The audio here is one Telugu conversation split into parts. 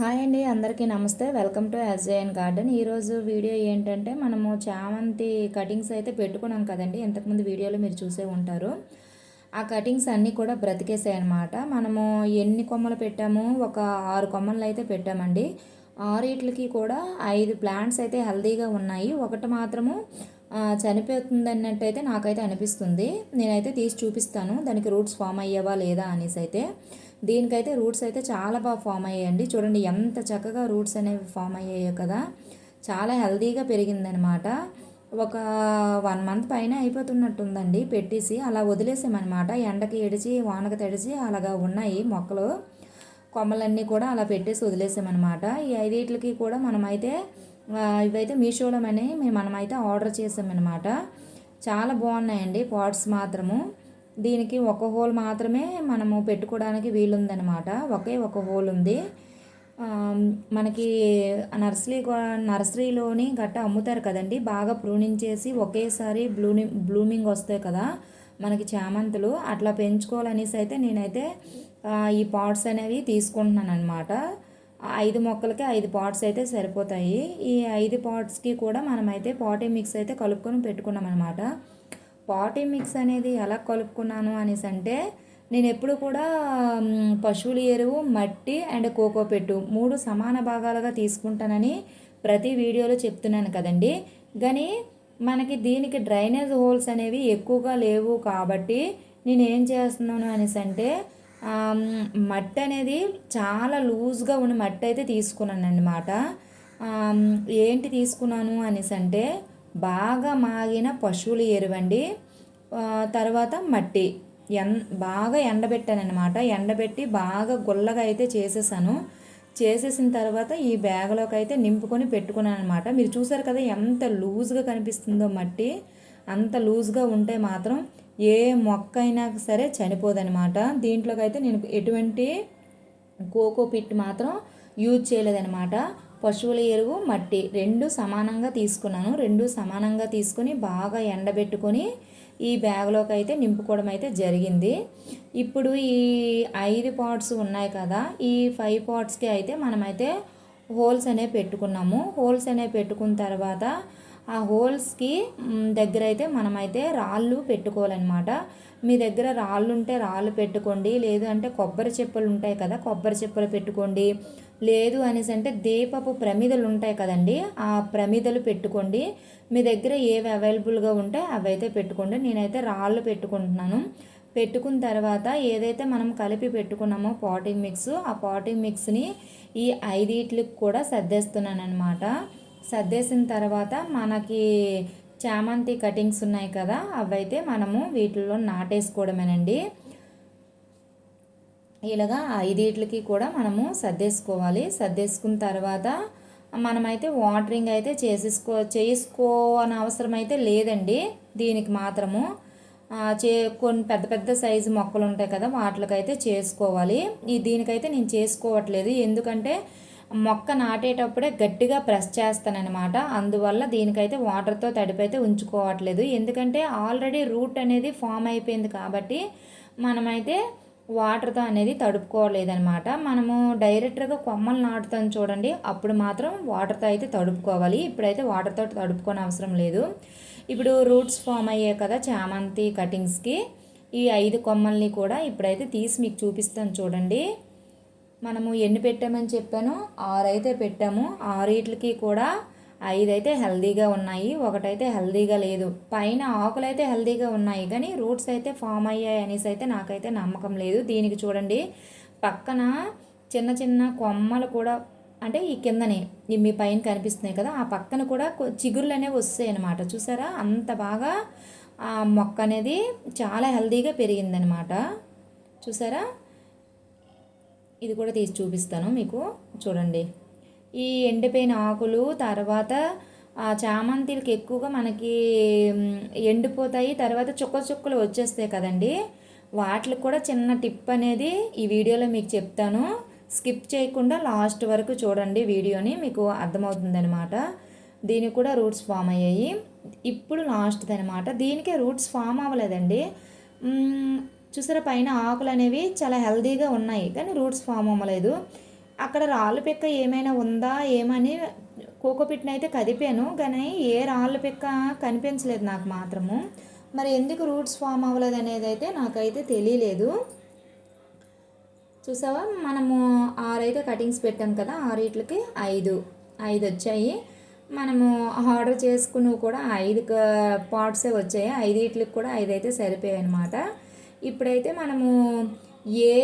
హాయ్ అండి అందరికీ నమస్తే. Welcome to SJN garden. ఈరోజు వీడియో ఏంటంటే మనము చామంతి కటింగ్స్ అయితే పెట్టుకున్నాం కదండి. ఇంతకుముందు వీడియోలో మీరు చూసే ఉంటారు. ఆ కటింగ్స్ అన్నీ కూడా బ్రతికేసాయి అనమాట మనము ఎన్ని కొమ్మలు పెట్టాము? ఒక ఆరు కొమ్మలు అయితే పెట్టామండి. ఆరిట్లకి కూడా ఐదు ప్లాంట్స్ అయితే హెల్దీగా ఉన్నాయి. ఒకటి మాత్రము చనిపోతుంది అన్నట్టయితే నాకైతే అనిపిస్తుంది. నేనైతే తీసి చూపిస్తాను. దానికి రూట్స్ ఫామ్ అయ్యేవా లేదా అనేసి అయితే. దీనికైతే రూట్స్ అయితే చాలా బాగా ఫామ్ అయ్యాయండి. చూడండి ఎంత చక్కగా రూట్స్ అనేవి ఫామ్ అయ్యాయో కదా. చాలా హెల్దీగా పెరిగిందనమాట ఒక వన్ మంత్ పైన అయిపోతున్నట్టుందండి పెట్టేసి. అలా వదిలేసామన్నమాట. ఎండకి ఎడిచి వానకి తడిచి అలాగా ఉన్నాయి మొక్కలు. కొమ్మలన్నీ కూడా అలా పెట్టేసి వదిలేసామన్నమాట. ఈ ఐదింటికి కూడా మనమైతే ఇవైతే మీషోలోమని మేము మనమైతే ఆర్డర్ చేసామన్నమాట. చాలా బాగున్నాయండి పాట్స్ మాత్రము. దీనికి ఒక హోల్ మాత్రమే మనము పెట్టుకోవడానికి వీలుందనమాట ఒకే ఒక హోల్ ఉంది. మనకి నర్సరీ నర్సరీలోని గట్ట అమ్ముతారు కదండి. బాగా ప్రూనింగ్ చేసి ఒకేసారి బ్లూమింగ్ బ్లూమింగ్ వస్తాయి కదా మనకి చామంతులు. అట్లా పెంచుకోవాలనేసి అయితే నేనైతే ఈ పాట్స్ అనేవి తీసుకుంటున్నాను అనమాట ఐదు మొక్కలకి ఐదు పాట్స్ అయితే సరిపోతాయి. ఈ ఐదు పాట్స్కి కూడా మనమైతే పాటీ మిక్స్ అయితే కలుపుకొని పెట్టుకున్నాం అనమాట పాటీ మిక్స్ అనేది ఎలా కలుపుకున్నాను అనేసి అంటే నేను ఎప్పుడు కూడా పశువుల ఎరువు మట్టి అండ్ కోకో పెట్టు మూడు సమాన భాగాలుగా తీసుకుంటానని ప్రతి వీడియోలో చెప్తున్నాను కదండి. కానీ మనకి దీనికి డ్రైనేజ్ హోల్స్ అనేవి ఎక్కువగా లేవు కాబట్టి నేను ఏం చేస్తున్నాను అనేసి అంటే మట్టి అనేది చాలా లూజ్గా ఉన్న మట్టి అయితే తీసుకున్నాను అన్నమాట ఏంటి తీసుకున్నాను అనేసి అంటే బాగా మాగిన పశువుల ఎరువండి తర్వాత మట్టి. ఎన్ బాగా ఎండబెట్టాను అనమాట ఎండబెట్టి బాగా గుల్లగా అయితే చేసేసాను. చేసేసిన తర్వాత ఈ బ్యాగ్లోకి అయితే నింపుకొని పెట్టుకున్నాను అనమాట మీరు చూసారు కదా ఎంత లూజ్గా కనిపిస్తుందో మట్టి. అంత లూజ్గా ఉంటే మాత్రం ఏ మొక్క అయినా సరే చనిపోదనమాట దీంట్లోకి అయితే నేను ఎటువంటి కోకో పిట్ మాత్రం యూజ్ చేయలేదనమాట పశువుల ఎరువు మట్టి రెండు సమానంగా తీసుకున్నాను. రెండు సమానంగా తీసుకొని బాగా ఎండబెట్టుకొని ఈ బ్యాగ్లోకి అయితే నింపుకోవడం అయితే జరిగింది. ఇప్పుడు ఈ ఐదు పాట్స్ ఉన్నాయి కదా ఈ ఫైవ్ పాట్స్కి అయితే మనమైతే హోల్స్ అనేవి పెట్టుకున్నాము. హోల్స్ అనేవి పెట్టుకున్న తర్వాత ఆ హోల్స్కి దగ్గర అయితే మనమైతే రాళ్ళు పెట్టుకోవాలన్నమాట. మీ దగ్గర రాళ్ళు ఉంటే రాళ్ళు పెట్టుకోండి లేదు అంటే కొబ్బరి చెప్పులు ఉంటాయి కదా కొబ్బరి చెప్పులు పెట్టుకోండి. లేదు అనేసి అంటే దీపపు ప్రమిదలు ఉంటాయి కదండి ఆ ప్రమిదలు పెట్టుకోండి. మీ దగ్గర ఏవి అవైలబుల్గా ఉంటే అవి అయితే పెట్టుకోండి. నేనైతే రాళ్ళు పెట్టుకుంటున్నాను. పెట్టుకున్న తర్వాత ఏదైతే మనం కలిపి పెట్టుకున్నామో పాటింగ్ మిక్స్ ఆ పాటింగ్ మిక్స్ని ఈ ఐదింటికి కూడా సర్దేస్తున్నాను అనమాట సర్దేసిన తర్వాత మనకి చామంతి కటింగ్స్ ఉన్నాయి కదా అవైతే మనము వీటిల్లో నాటేసుకోవడమేనండి. ఇలాగా ఐదింటికి కూడా మనము సర్దేసుకోవాలి. సర్దేసుకున్న తర్వాత మనమైతే వాటరింగ్ అయితే చేసేసుకో చేసుకో అని అవసరం అయితే లేదండి. దీనికి మాత్రము చే కొన్ని పెద్ద పెద్ద సైజు మొక్కలు ఉంటాయి కదా వాటికైతే చేసుకోవాలి. ఈ దీనికైతే నేను చేసుకోవట్లేదు. ఎందుకంటే మొక్క నాటేటప్పుడే గట్టిగా ప్రెస్ చేస్తానన్నమాట. అందువల్ల దీనికైతే వాటర్తో తడిపైతే ఉంచుకోవట్లేదు. ఎందుకంటే ఆల్రెడీ రూట్ అనేది ఫామ్ అయిపోయింది కాబట్టి మనమైతే వాటర్తో అనేది తడుపుకోలేదనమాట మనము డైరెక్ట్గా కొమ్మలు నాటుతాం చూడండి అప్పుడు మాత్రం వాటర్తో అయితే తడుపుకోవాలి. ఇప్పుడైతే వాటర్తో తడుపుకోని అవసరం లేదు. ఇప్పుడు రూట్స్ ఫామ్ అయ్యాయి కదా చామంతి కటింగ్స్కి. ఈ ఐదు కొమ్మల్ని కూడా ఇప్పుడైతే తీసి మీకు చూపిస్తాను చూడండి. మనము ఎన్ని పెట్టామని చెప్పాను ఆరు అయితే పెట్టాము. ఆరిట్లకి కూడా ఐదు అయితే హెల్దీగా ఉన్నాయి. ఒకటైతే హెల్దీగా లేదు. పైన ఆకులు అయితే హెల్దీగా ఉన్నాయి. కానీ రూట్స్ అయితే ఫామ్ అయ్యాయి అనేసి అయితే నాకైతే నమ్మకం లేదు. దీనికి చూడండి. పక్కన చిన్న చిన్న కొమ్మలు కూడా అంటే ఈ కిందనే మీ పైన కనిపిస్తున్నాయి కదా ఆ పక్కన కూడా చిగురులు అనేవి వస్తాయి అనమాట చూసారా? అంత బాగా ఆ మొక్క అనేది చాలా హెల్దీగా పెరిగిందనమాట చూసారా? ఇది కూడా తీసి చూపిస్తాను మీకు. చూడండి. ఈ ఎండిపోయిన ఆకులు తర్వాత ఆ చామంతిలకి ఎక్కువగా మనకి ఎండిపోతాయి. తర్వాత చుక్క చుక్కలు వచ్చేస్తాయి కదండి. వాటికి కూడా చిన్న టిప్ అనేది ఈ వీడియోలో మీకు చెప్తాను. స్కిప్ చేయకుండా లాస్ట్ వరకు చూడండి వీడియోని మీకు అర్థమవుతుందనమాట దీనికి కూడా రూట్స్ ఫామ్ అయ్యాయి. ఇప్పుడు లాస్ట్ది అనమాట దీనికే రూట్స్ ఫామ్ అవ్వలేదండి. చూసారా పైన ఆకులు అనేవి చాలా హెల్దీగా ఉన్నాయి కానీ రూట్స్ ఫామ్ అవ్వలేదు. అక్కడ రాళ్ళు పిక్క ఏమైనా ఉందా ఏమని కోకోపిట్ని అయితే కదిపాను కానీ ఏ రాళ్ళు పిక్క కనిపించలేదు నాకు మాత్రము. మరి ఎందుకు రూట్స్ ఫామ్ అవ్వలేదు అనేది అయితే నాకైతే తెలియలేదు. చూసావా మనము ఆరైతే కటింగ్స్ పెట్టాం కదా ఆరిట్లకి ఐదు ఐదు వచ్చాయి. మనము ఆర్డర్ చేసుకున్నవి కూడా ఐదు పార్ట్సే వచ్చాయి ఐదిట్లకి కూడా ఐదు అయితే సరిపోయాయి అనమాట ఇప్పుడైతే మనము ఏ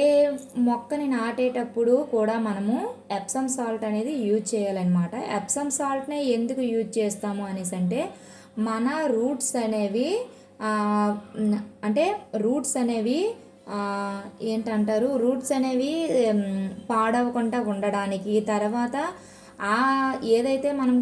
మొక్కని నాటేటప్పుడు కూడా మనము ఎప్సమ్ సాల్ట్ అనేది యూజ్ చేయాలన్నమాట. ఎప్సమ్ సాల్ట్నే ఎందుకు యూజ్ చేస్తాము అనేసి అంటే మన రూట్స్ అనేవి అంటే రూట్స్ అనేవి ఏంటంటారు? రూట్స్ అనేవి పాడవకుండా ఉండడానికి తర్వాత ఆ ఏదైతే మనం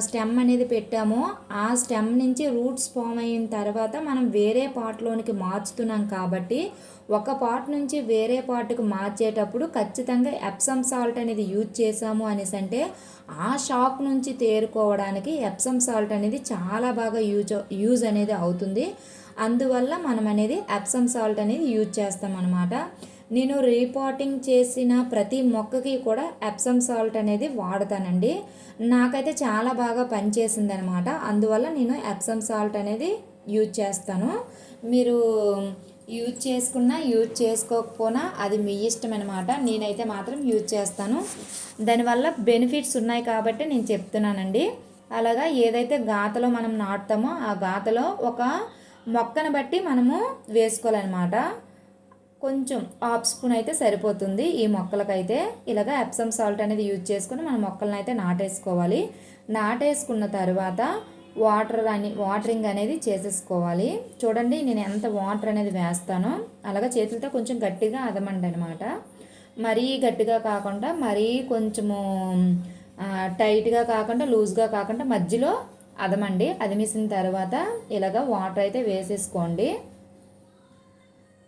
స్టెమ్ అనేది పెట్టామో ఆ స్టెమ్ నుంచి రూట్స్ ఫామ్ అయిన తర్వాత మనం వేరే పార్ట్లోనికి మార్చుతున్నాం కాబట్టి ఒక పార్ట్ నుంచి వేరే పార్ట్కి మార్చేటప్పుడు ఖచ్చితంగా ఎప్సమ్ సాల్ట్ అనేది యూజ్ చేసాము అనేసి అంటే ఆ షాక్ నుంచి తేరుకోవడానికి ఎప్సమ్ సాల్ట్ అనేది చాలా బాగా యూజ్ యూజ్ అనేది అవుతుంది. అందువల్ల మనం అనేది ఎప్సమ్ సాల్ట్ అనేది యూజ్ చేస్తాం అనమాట నేను రీపాటింగ్ చేసిన ప్రతి మొక్కకి కూడా ఎప్సమ్ సాల్ట్ అనేది వాడతానండి. నాకైతే చాలా బాగా పనిచేసింది అనమాట అందువల్ల నేను ఎప్సమ్ సాల్ట్ అనేది యూజ్ చేస్తాను. మీరు యూజ్ చేసుకున్నా యూజ్ చేసుకోకపోయినా అది మీ ఇష్టం అనమాట నేనైతే మాత్రం యూజ్ చేస్తాను. దానివల్ల బెనిఫిట్స్ ఉన్నాయి కాబట్టి నేను చెప్తున్నానండి. అలాగా ఏదైతే గాతలో మనం నాటుతామో ఆ గాతలో ఒక మొక్కను బట్టి మనము వేసుకోవాలన్నమాట కొంచెం హాఫ్ స్పూన్ అయితే సరిపోతుంది. ఈ మొక్కలకైతే ఇలాగ ఎప్సమ్ సాల్ట్ అనేది యూజ్ చేసుకుని మన మొక్కలను అయితే నాటేసుకోవాలి. నాటేసుకున్న తర్వాత వాటర్ అని వాటరింగ్ అనేది చేసేసుకోవాలి. చూడండి నేను ఎంత వాటర్ అనేది వేస్తానో అలాగే చేతులతో కొంచెం గట్టిగా అదమండి అనమాట మరీ గట్టిగా కాకుండా మరీ కొంచెము టైట్గా కాకుండా లూజ్గా కాకుండా మధ్యలో అదమండి. అదిమేసిన తర్వాత ఇలాగ వాటర్ అయితే వేసేసుకోండి.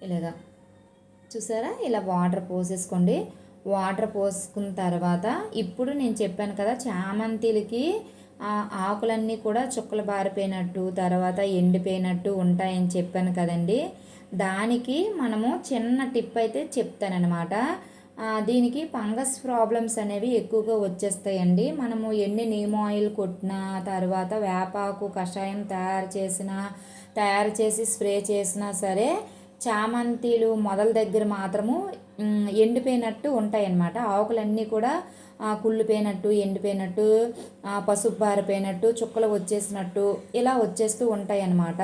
ఇలాగా. చూసారా? ఇలా వాటర్ పోసేసుకోండి. వాటర్ పోసుకున్న తర్వాత ఇప్పుడు నేను చెప్పాను కదా చామంతిలకి ఆకులన్నీ కూడా చుక్కలు బారిపోయినట్టు తర్వాత ఎండిపోయినట్టు ఉంటాయని చెప్పాను కదండి. దానికి మనము చిన్న టిప్ అయితే చెప్తానమాట దీనికి ఫంగస్ ప్రాబ్లమ్స్ అనేవి ఎక్కువగా వచ్చేస్తాయండి. మనము ఎన్ని నీమ్ ఆయిల్ కొట్టినా తర్వాత వేపాకు కషాయం తయారు చేసిన తయారు చేసి స్ప్రే చేసినా సరే చామంతిలు మొదల దగ్గర మాత్రము ఎండిపోయినట్టు ఉంటాయన్నమాట. ఆకులన్నీ కూడా కుళ్ళిపోయినట్టు ఎండిపోయినట్టు పసుపు బారిపోయినట్టు చుక్కలు వచ్చేసినట్టు ఇలా వచ్చేస్తూ ఉంటాయి అన్నమాట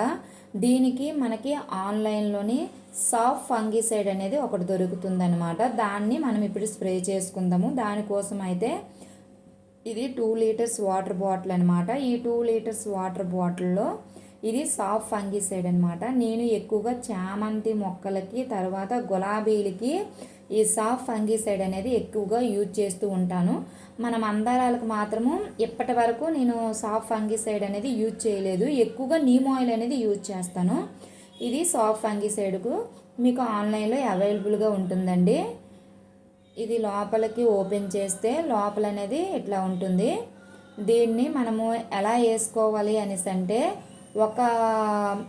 దీనికి మనకి ఆన్లైన్లోని సాఫ్ ఫంగిసైడ్ అనేది ఒకటి దొరుకుతుందనమాట దాన్ని మనం ఇప్పుడు స్ప్రే చేసుకుందాము. దానికోసం అయితే ఇది టూ లీటర్స్ వాటర్ బాటిల్ అనమాట ఈ టూ లీటర్స్ వాటర్ బాటిల్లో ఇది సాఫ్ ఫంగిసైడ్ అనమాట నేను ఎక్కువగా చామంతి మొక్కలకి తర్వాత గులాబీలకి ఈ సాఫ్ ఫంగిసైడ్ అనేది ఎక్కువగా యూజ్ చేస్తూ ఉంటాను. మన మందారాలకు మాత్రము ఇప్పటి వరకు నేను సాఫ్ ఫంగిసైడ్ అనేది యూజ్ చేయలేదు. ఎక్కువగా నీమ్ ఆయిల్ అనేది యూజ్ చేస్తాను. ఇది సాఫ్ ఫంగిసైడ్కు మీకు ఆన్లైన్లో అవైలబుల్గా ఉంటుందండి. ఇది లోపలికి ఓపెన్ చేస్తే లోపల అనేది ఇట్లా ఉంటుంది. దీన్ని మనము ఎలా వేసుకోవాలి అనేసి అంటే ఒక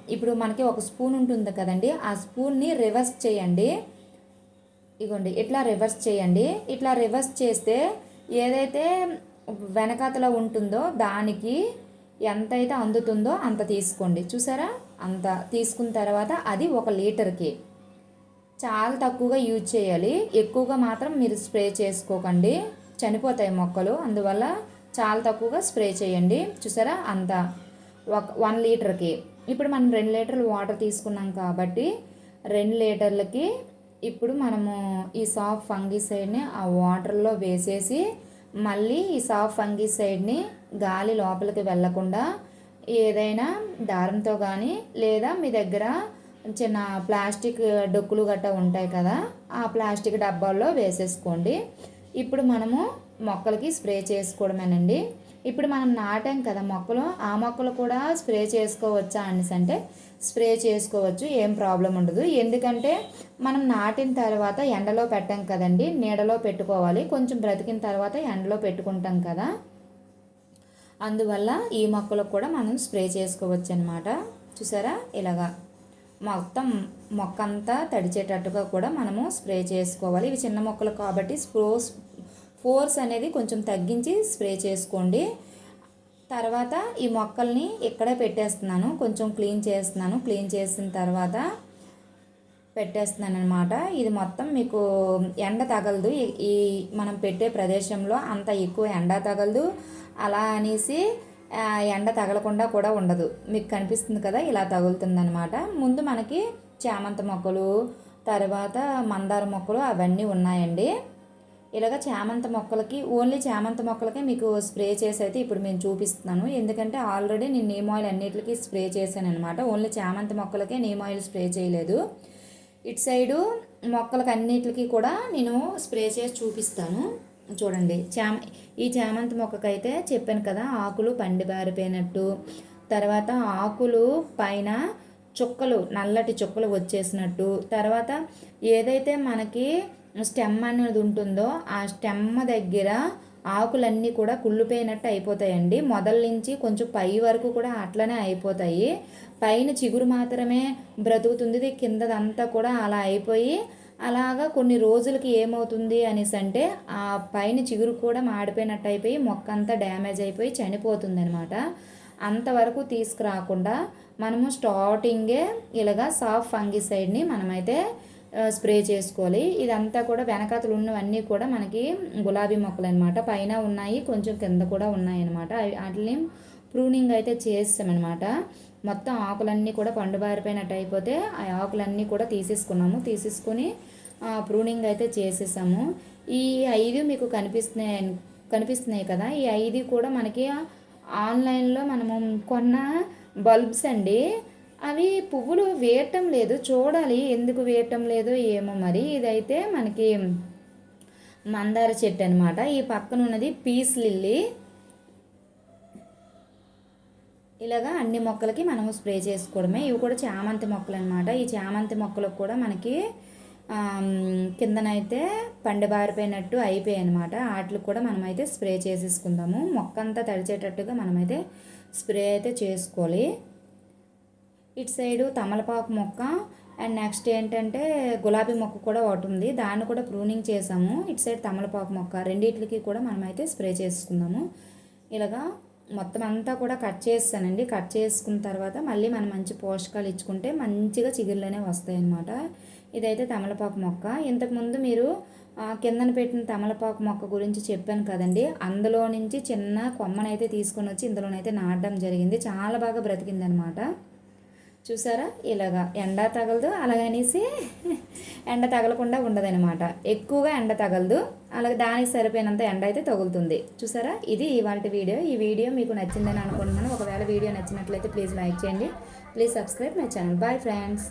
ఇప్పుడు మనకి ఒక స్పూన్ ఉంటుంది కదండి ఆ స్పూన్ని రివర్స్ చేయండి. ఇగోండి ఇట్లా రివర్స్ చేయండి. ఇట్లా రివర్స్ చేస్తే ఏదైతే వెనకాతలో ఉంటుందో దానికి ఎంతైతే అందుతుందో అంత తీసుకోండి. చూసారా? అంత తీసుకున్న తర్వాత అది ఒక లీటర్కి చాలా తక్కువగా యూజ్ చేయాలి. ఎక్కువగా మాత్రం మీరు స్ప్రే చేసుకోకండి. చనిపోతాయి మొక్కలు అందువల్ల చాలా తక్కువగా స్ప్రే చేయండి. చూసారా? అంత వన్ లీటర్కి. ఇప్పుడు మనం రెండు లీటర్లు వాటర్ తీసుకున్నాం కాబట్టి రెండు లీటర్లకి ఇప్పుడు మనము ఈ సాఫ్ ఫంగిసైడ్ని ఆ వాటర్లో వేసేసి మళ్ళీ ఈ సాఫ్ ఫంగిసైడ్ని గాలి లోపలికి వెళ్ళకుండా ఏదైనా దారంతో కానీ లేదా మీ దగ్గర చిన్న ప్లాస్టిక్ డొక్కులు గట్ట ఉంటాయి కదా ఆ ప్లాస్టిక్ డబ్బాల్లో వేసేసుకోండి. ఇప్పుడు మనము మొక్కలకి స్ప్రే చేసుకోవడమేనండి. ఇప్పుడు మనం నాటాం కదా మొక్కలు ఆ మొక్కలు కూడా స్ప్రే చేసుకోవచ్చా అనేసి అంటే స్ప్రే చేసుకోవచ్చు ఏం ప్రాబ్లం ఉండదు. ఎందుకంటే మనం నాటిన తర్వాత ఎండలో పెట్టాం కదండి నీడలో పెట్టుకోవాలి. కొంచెం బ్రతికిన తర్వాత ఎండలో పెట్టుకుంటాం కదా. అందువల్ల ఈ మొక్కలకు కూడా మనం స్ప్రే చేసుకోవచ్చు అనమాట చూసారా? ఇలాగా మొత్తం మొక్క అంతా తడిచేటట్టుగా కూడా మనము స్ప్రే చేసుకోవాలి. ఇవి చిన్న మొక్కలు కాబట్టి స్ప్రో ఫోర్స్ అనేది కొంచెం తగ్గించి స్ప్రే చేసుకోండి. తర్వాత ఈ మొక్కల్ని ఇక్కడే పెట్టేస్తున్నాను. కొంచెం క్లీన్ చేస్తున్నాను. క్లీన్ చేసిన తర్వాత పెట్టేస్తున్నాను అనమాట ఇది మొత్తం మీకు ఎండ తగలదు. ఈ మనం పెట్టే ప్రదేశంలో అంత ఎక్కువ ఎండ తగలదు. అలా అనేసి ఎండ తగలకుండా కూడా ఉండదు. మీకు కనిపిస్తుంది కదా ఇలా తగులుతుందనమాట ముందు మనకి చామంతి మొక్కలు తర్వాత మందార మొక్కలు అవన్నీ ఉన్నాయండి. ఇలాగ చామంత మొక్కలకి ఓన్లీ చామంత మొక్కలకే మీకు స్ప్రే చేసి అయితే ఇప్పుడు నేను చూపిస్తున్నాను. ఎందుకంటే ఆల్రెడీ నేను నీమ్ ఆయిల్ అన్నిటికీ స్ప్రే చేశాను అనమాట ఓన్లీ చామంత మొక్కలకే నీమ్ ఆయిల్ స్ప్రే చేయలేదు. ఇటు సైడు మొక్కలకి అన్నిటికీ కూడా నేను స్ప్రే చేసి చూపిస్తాను. చూడండి చామ ఈ చామంతి మొక్కకైతే చెప్పాను కదా ఆకులు పండి బారిపోయినట్టు తర్వాత ఆకులు పైన చుక్కలు నల్లటి చుక్కలు వచ్చేసినట్టు. తర్వాత ఏదైతే మనకి స్టెమ్ అనేది ఉంటుందో ఆ స్టెమ్ దగ్గర ఆకులన్నీ కూడా కుళ్ళిపోయినట్టు అయిపోతాయండి. మొదల నుంచి కొంచెం పై వరకు కూడా అట్లనే అయిపోతాయి. పైన చిగురు మాత్రమే బ్రతుకుతుంది. కిందదంతా కూడా అలా అయిపోయి అలాగా కొన్ని రోజులకి ఏమవుతుంది అనేసి అంటే ఆ పైన చిగురు కూడా మాడిపోయినట్టు అయిపోయి మొక్క అంతా డ్యామేజ్ అయిపోయి చనిపోతుంది అనమాట అంతవరకు తీసుకురాకుండా మనము స్టార్టింగే ఇలాగా సాఫ్ట్ ఫంగిసైడ్ని మనమైతే స్ప్రే చేసుకోవాలి. ఇదంతా కూడా వెనకాతలు ఉన్నవన్నీ కూడా మనకి గులాబీ మొక్కలు అనమాట పైన ఉన్నాయి కొంచెం కింద కూడా ఉన్నాయి అనమాట వాటిని ప్రూనింగ్ అయితే చేస్తామన్నమాట. మొత్తం ఆకులన్నీ కూడా పండుబారిపోయినట్టు అయిపోతే ఆ ఆకులన్నీ కూడా తీసేసుకున్నాము. తీసేసుకొని ప్రూనింగ్ అయితే చేసేసాము. ఈ ఐదు మీకు కనిపిస్తున్నాయి కనిపిస్తున్నాయి కదా? ఈ ఐదు కూడా మనకి ఆన్లైన్లో మనము కొన్న బల్బ్స్ అండి. అవి పువ్వులు వేయటం లేదు. చూడాలి ఎందుకు వేయటం లేదు ఏమో మరి. ఇదైతే మనకి మందార చెట్టు అనమాట ఈ పక్కన ఉన్నది పీస్ లిల్లీ. ఇలాగా అన్ని మొక్కలకి మనము స్ప్రే చేసుకోవడమే. ఇవి కూడా చామంతి మొక్కలు అనమాట ఈ చామంతి మొక్కలకు కూడా మనకి కిందనైతే పండబారిపోయినట్టు అయిపోయాయి అనమాట వాటికి కూడా మనమైతే స్ప్రే చేసేసుకుందాము. మొక్క అంతా తడిచేటట్టుగా మనమైతే స్ప్రే అయితే చేసుకోవాలి. ఇటు సైడు తమలపాకు మొక్క అండ్ నెక్స్ట్ ఏంటంటే గులాబీ మొక్క కూడా ఒకటి ఉంది. దాన్ని కూడా ప్రూనింగ్ చేసాము. ఇటు సైడ్ తమలపాకు మొక్క రెండింటికి కూడా మనమైతే స్ప్రే చేసుకుందాము. ఇలాగా మొత్తం అంతా కూడా కట్ చేస్తానండి. కట్ చేసుకున్న తర్వాత మళ్ళీ మనం మంచి పోషకాలు ఇచ్చుకుంటే మంచిగా చిగురులోనే వస్తాయి అన్నమాట ఇదైతే తమలపాకు మొక్క. ఇంతకుముందు మీరు కిందన పెట్టిన తమలపాకు మొక్క గురించి చెప్పాను కదండి. అందులో నుంచి చిన్న కొమ్మనైతే తీసుకొని వచ్చి ఇందులోనైతే నాటడం జరిగింది. చాలా బాగా బ్రతికిందనమాట చూసారా? ఇలాగా ఎండ తగలదు. అలాగనేసి ఎండ తగలకుండా ఉండదనమాట ఎక్కువగా ఎండ తగలదు. అలాగే దానికి సరిపోయినంత ఎండ అయితే తగులుతుంది. చూసారా? ఇది ఇవాళ వీడియో. ఈ వీడియో మీకు నచ్చిందని అనుకుంటున్నాను. ఒకవేళ వీడియో నచ్చినట్లయితే ప్లీజ్ లైక్ చేయండి. Please subscribe my channel. Bye friends.